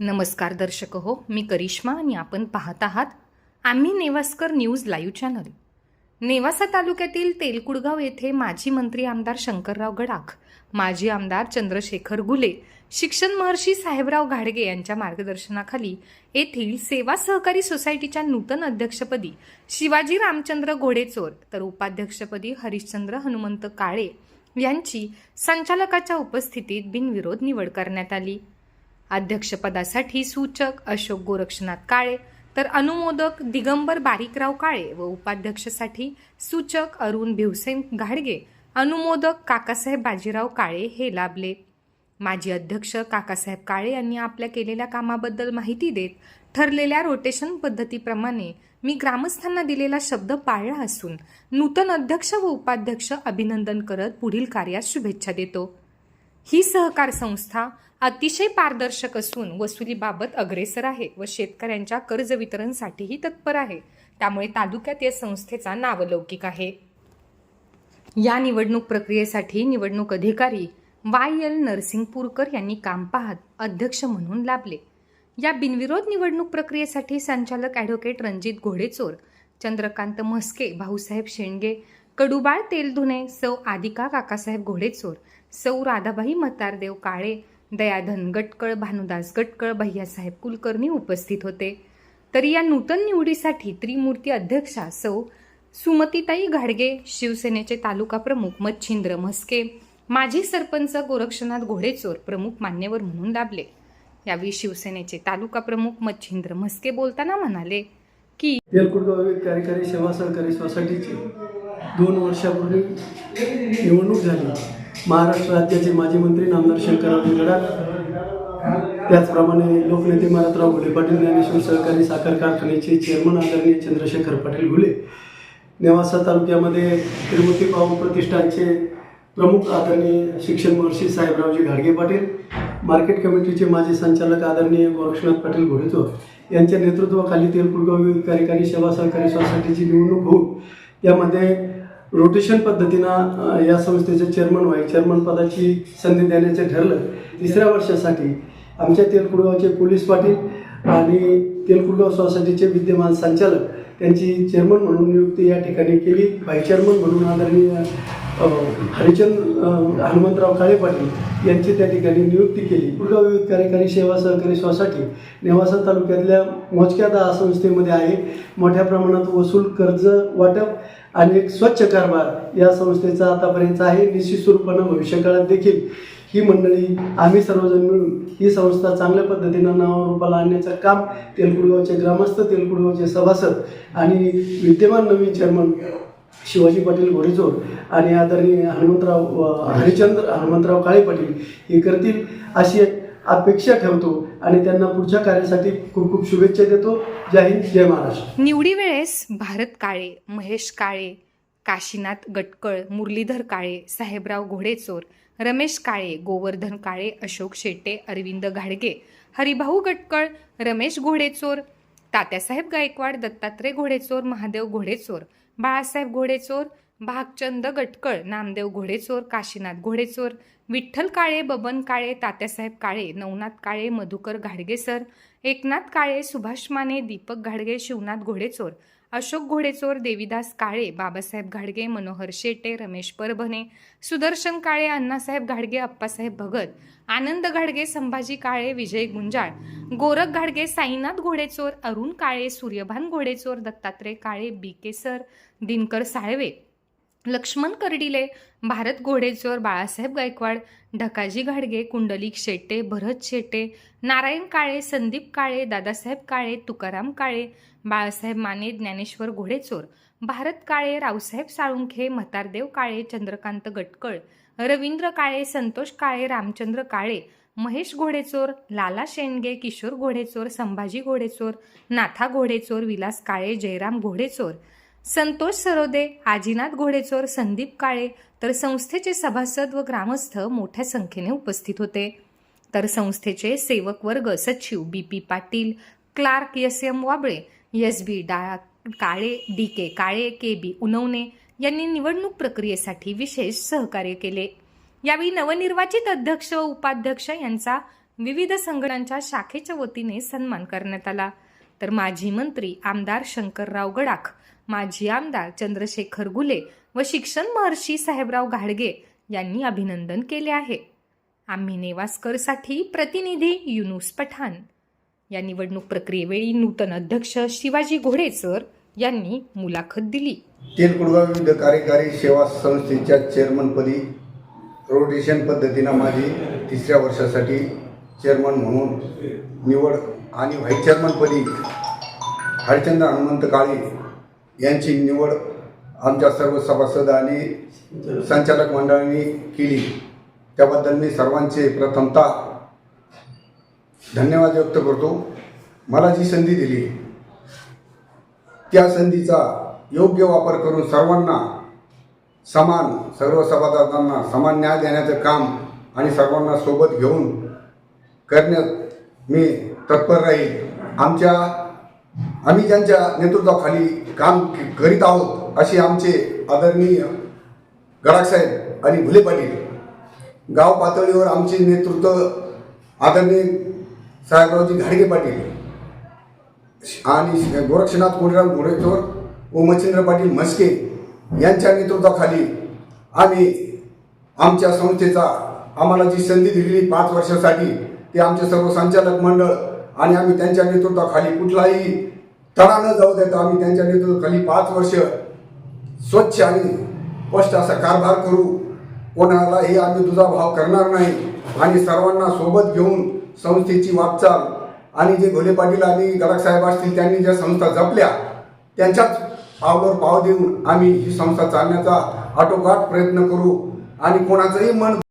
नमस्कार दर्शक हो मी करिश्मा आणि आपण पाहत आहात आम्ही Nevaskar news live channel. Nevasa तालुक्यातील तेलकुडगाव येथे माजी मंत्री आमदार शंकरराव गडाख माजी आमदार चंद्रशेखर गुले शिक्षण महर्षी साहेबराव घाडगे यांच्या मार्गदर्शनाखाली येथील सेवा सहकारी सोसायटीच्या नूतन अध्यक्षपदी शिवाजी रामचंद्र घोडेचोर तर उपाध्यक्षपदी हरिश्चंद्र हनुमंत काळे यांची संचालकाच्या उपस्थितीत बिनविरोध निवड करण्यात आली. अध्यक्षपदासाठी सूचक अशोक गोरक्षनाथ काळे तर अनुमोदक दिगंबर बारीकराव काळे व उपाध्यक्षसाठी सूचक अरुण भिवसेन घाडगे अनुमोदक काकासाहेब बाजीराव काळे हे लाभले. माजी अध्यक्ष काकासाहेब काळे यांनी आपल्या केलेल्या कामाबद्दल माहिती देत ठरलेल्या रोटेशन पद्धतीप्रमाणे मी ग्रामस्थांना दिलेला शब्द पाळला असून नूतन अध्यक्ष व उपाध्यक्ष अभिनंदन करत पुढील कार्यास शुभेच्छा देतो. ही सहकार संस्था अतिशय पारदर्शक असून वसुलीबाबत अग्रेसर आहे व शेतकऱ्यांच्या कर्ज वितरणसाठीही तत्पर आहे. त्यामुळे तालुक्यात या संस्थेचा नावलौकिक आहे. या निवडणूक प्रक्रियेसाठी निवडणूक अधिकारी वाय एल नरसिंगपूरकर यांनी काम पाहत अध्यक्ष म्हणून लाभले. या बिनविरोध निवडणूक प्रक्रियेसाठी संचालक ॲडव्होकेट रणजित घोडेचोर चंद्रकांत म्हस्के भाऊसाहेब शेंडगे कडुबाळ तेलधुने सौ आदिका काकासाहेब घोडेचोर सौ राधाबाई मतारदेव काळे दयाधन गटकळ भानुदास गटकळ भैयासाहेब कुलकर्णी उपस्थित होते. तरी या नूतन निवडीसाठी त्रिमूर्ती अध्यक्षा सौ सुमतीताई घाडगे शिवसेनेचे तालुका प्रमुख मच्छिंद्र म्हस्के माजी सरपंच गोरक्षनाथ घोडेचोर प्रमुख मान्यवर म्हणून लाभले यावेळी शिवसेनेचे तालुका प्रमुख मच्छिंद्र म्हस्के बोलताना म्हणाले की कार्यकारी सेवा सहकारी सोसायटीची दोन वर्षापूर्वी निवडणूक झाली. महाराष्ट्र राज्याचे माजी मंत्री नामदार शंकरराव गडाख त्याचप्रमाणे लोकनेते मारतराव घुले पाटील ज्ञानेश्वर सहकारी साखर कारखान्याचे चेअरमन आदरणीय चंद्रशेखर पाटील घुले नेवासा तालुक्यामध्ये त्रिमूर्ती पावन प्रतिष्ठानचे प्रमुख आदरणीय शिक्षण महर्षी साहेबरावजी घाडगे पाटील मार्केट कमिटीचे माजी संचालक आदरणीय गोरक्षनाथ पाटील घोडेचोर यांच्या नेतृत्वाखाली तेलकुडगाव कार्यकारी सेवा सहकारी सोसायटीची निवडणूक होऊन यामध्ये रोटेशन पद्धतीनं या संस्थेचे चेअरमन व्हाय चेअरमन पदाची संधी देण्याचे ठरलं. तिसऱ्या वर्षासाठी आमच्या तेलकुडगावचे पोलीस पाटील आणि तेलकुडगाव सोसायटीचे विद्यमान संचालक त्यांची चेअरमन म्हणून नियुक्ती या ठिकाणी केली. व्हाईस चेअरमन म्हणून आदरणीय हरिचंद हनुमंतराव काळे पाटील यांची त्या ठिकाणी नियुक्ती केली. कुडगाव विविध कार्यकारी सेवा सहकारी सोसायटी नेवासा तालुक्यातल्या मोजक्या दहा संस्थेमध्ये आहे. मोठ्या प्रमाणात वसूल कर्ज वाटप आणि एक स्वच्छ कारभार या संस्थेचा आतापर्यंत आहे. निश्चित स्वरूपानं भविष्यकाळात देखील ही मंडळी आम्ही सर्वजण मिळून ही संस्था चांगल्या पद्धतीनं नावारूपाला आणण्याचं काम तेलकुडगावचे ग्रामस्थ तेलकुडगावचे सभासद आणि विद्यमान नवीन चेअरमन शिवाजी पाटील घोडेचोर आणि आदरणीय हनुमंतराव हरिचंद्र हनुमंतराव काळे पाटील हे करतील अशी अपेक्षा ठेवतो. आणि त्यांना पुढच्या कार्यासाठी खूप खूप शुभेच्छा देतो. जय हिंद जय महाराष्ट्र. निवडी वेळेस भारत काळे महेश काळे काशीनाथ गटकळ मुरलीधर काळे साहेबराव घोडेचोर रमेश काळे गोवर्धन काळे अशोक शेटे अरविंद घाडगे हरिभाऊ गटकळ रमेश घोडेचोर तात्यासाहेब गायकवाड दत्तात्रय घोडेचोर महादेव घोडेचोर बाळासाहेब घोडेचोर भागचंद गटकळ नामदेव घोडेचोर काशीनाथ घोडेचोर विठ्ठल काळे बबन काळे तात्यासाहेब काळे नवनाथ काळे मधुकर घाडगेसर एकनाथ काळे सुभाष माने दीपक घाडगे शिवनाथ घोडेचोर अशोक घोडेचोर देवीदास काळे बाबासाहेब घाडगे मनोहर शेटे रमेश परभणे सुदर्शन काळे अण्णासाहेब घाडगे अप्पासाहेब भगत आनंद घाडगे संभाजी काळे विजय गुंजाळ गोरख घाडगे साईनाथ घोडेचोर अरुण काळे सूर्यभान घोडेचोर दत्तात्रय काळे बी के सर दिनकर साळवे लक्ष्मण कर्डिले भारत घोडेचोर बाळासाहेब गायकवाड ढकाजी घाडगे कुंडलिक शेटे भरत शेटे नारायण काळे संदीप काळे दादासाहेब काळे तुकाराम काळे बाळासाहेब माने ज्ञानेश्वर घोडेचोर भारत काळे रावसाहेब साळुंखे म्हातारदेव काळे चंद्रकांत गटकळ रवींद्र काळे संतोष काळे रामचंद्र काळे महेश घोडेचोर लाला शेंडगे किशोर घोडेचोर संभाजी घोडेचोर नाथा घोडेचोर विलास काळे जयराम घोडेचोर संतोष सरोदे आजीनाथ घोडेचोर संदीप काळे तर संस्थेचे सभासद व ग्रामस्थ मोठ्या संख्येने उपस्थित होते. तर संस्थेचे सेवक वर्ग सचिव B P Patil clerk S M Wable S B Dala Kale D K Kale K B Unawane यांनी निवडणूक प्रक्रियेसाठी विशेष सहकार्य केले. यावेळी नवनिर्वाचित अध्यक्ष व उपाध्यक्ष यांचा विविध संघटनांच्या शाखेच्या वतीने सन्मान करण्यात आला. तर माजी मंत्री आमदार शंकरराव गडाख माजी आमदार चंद्रशेखर गुले व शिक्षण महर्षी साहेबराव घाडगे यांनी अभिनंदन केले आहे. आम्ही नेवास्करसाठी प्रतिनिधी युनुस पठाण. या निवडणूक प्रक्रियेवेळी नूतन अध्यक्ष शिवाजी घोडे सर यांनी मुलाखत दिली. तेलकुडगाव विविध कार्यकारी सेवा संस्थेच्या चेअरमनपदी रोटेशन पद्धतीनं माझी तिसऱ्या वर्षासाठी चेअरमन म्हणून निवड आणि व्हाईस चेअरमनपदी हरिचंद्र हनुमंत काळे यांची निवड आमच्या सर्व सभासद आणि संचालक मंडळांनी केली. त्याबद्दल मी सर्वांचे प्रथमतः धन्यवाद व्यक्त करतो. मला जी संधी दिली त्या संधीचा योग्य वापर करून सर्वांना समान सर्व सभासदांना समान न्याय देण्याचं काम आणि सर्वांना सोबत घेऊन करण्यात मी तत्पर राहील. आमच्या आम्ही ज्यांच्या नेतृत्वाखाली काम करीत आहोत असे आमचे आदरणीय गडाकसाहेब आणि भुले पाटील गाव पातळीवर आमचे नेतृत्व आदरणीय साहेबरावजी घाडगे पाटील आणि गोरक्षनाथ कोणीराम घोडेश्वर व मच्छिंद्र पाटील म्हस्के यांच्या नेतृत्वाखाली आम्ही आमच्या संस्थेचा आम्हाला जी संधी दिलेली पाच वर्षासाठी ते आमचे सर्व संचालक मंडळ आणि आम्ही त्यांच्या नेतृत्वाखाली कुठलाही तडा न जाऊ देता आम्ही त्यांच्या नेतृत्वाखाली पाच वर्ष स्वच्छ आणि स्पष्ट असा कारभार करू. कोणालाही आम्ही तुझा भाव करणार नाही. आणि सर्वांना सोबत घेऊन संस्थेची वाटचाल आणि जे घोले पाटील आणि गडाख साहेब असतील त्यांनी ज्या संस्था जपल्या त्यांच्याच पावलावर पाव देऊन आम्ही ही संस्था चालण्याचा आटोकाट प्रयत्न करू. आणि कोणाचंही मन